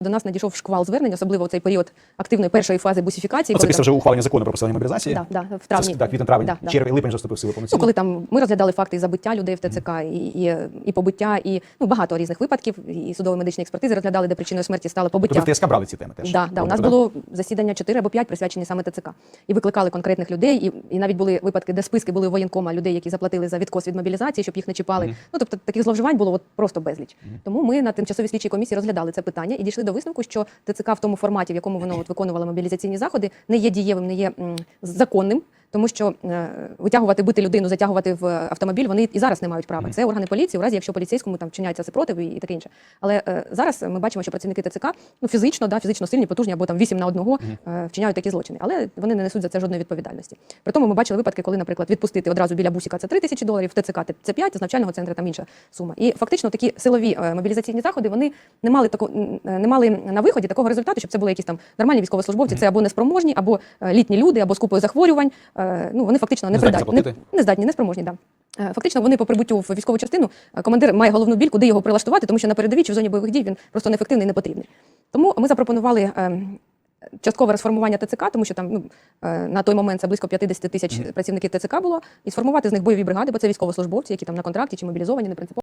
До нас надійшов шквал звернень, особливо в цей період активної першої фази бусифікації. Ну, це коли після там- вже ухвалення закону про посилення мобілізації. Да, да, в травні. ж, так, квітень травень, Да, да. червень, липень вже вступив в силу Ну, повноцінно. коли там ми розглядали факти і забиття людей в ТЦК, і, і, і побиття, і ну, багато різних випадків, і судово медичні експертизи розглядали, де причиною смерті стало побиття. Тобто в ТСК брали ці теми теж? Да, да, у нас Тобто, було засідання 4 або 5 присвячені саме ТЦК. І викликали конкретних людей, і, і навіть були випадки, де списки були у воєнкома людей, які заплатили за відкос від мобілізації, щоб їх не чіпали. Ну тобто таких зловживань було от просто безліч. Тому ми на тимчасовій слідчій комісії розглядали це питання і дійшли до висновку, що ТЦК в тому форматі, в якому воно от виконувало мобілізаційні заходи, не є дієвим, не є м, законним. Тому що е, витягувати бити людину, затягувати в автомобіль, вони і зараз не мають права. Це органи поліції, у разі якщо поліцейському там вчиняється супротив і, таке інше. Але е, зараз ми бачимо, що працівники ТЦК ну фізично, да, фізично сильні, потужні або там 8 на одного е, вчиняють такі злочини, але вони не несуть за це жодної відповідальності. При тому ми бачили випадки, коли, наприклад, відпустити одразу біля бусіка це 3 тисячі доларів, в ТЦК це 5, з навчального центру там інша сума. І фактично такі силові е, мобілізаційні заходи вони не мали тако, е, не мали на виході такого результату, щоб це були якісь там нормальні військовослужбовці, це або неспроможні, або літні люди, або з купою захворювань. Е, Ну вони фактично не, Не придатні, не, не здатні, неспроможні. Да. Е, Фактично, вони по прибуттю в військову частину, е, командир має головну біль, куди його прилаштувати, тому що на передовій чи в зоні бойових дій він просто неефективний і не потрібний. Тому ми запропонували часткове розформування ТЦК, тому що там ну, на той момент це близько 50 тисяч працівників ТЦК було, і сформувати з них бойові бригади, бо це військовослужбовці, які там на контракті чи мобілізовані, не принципово.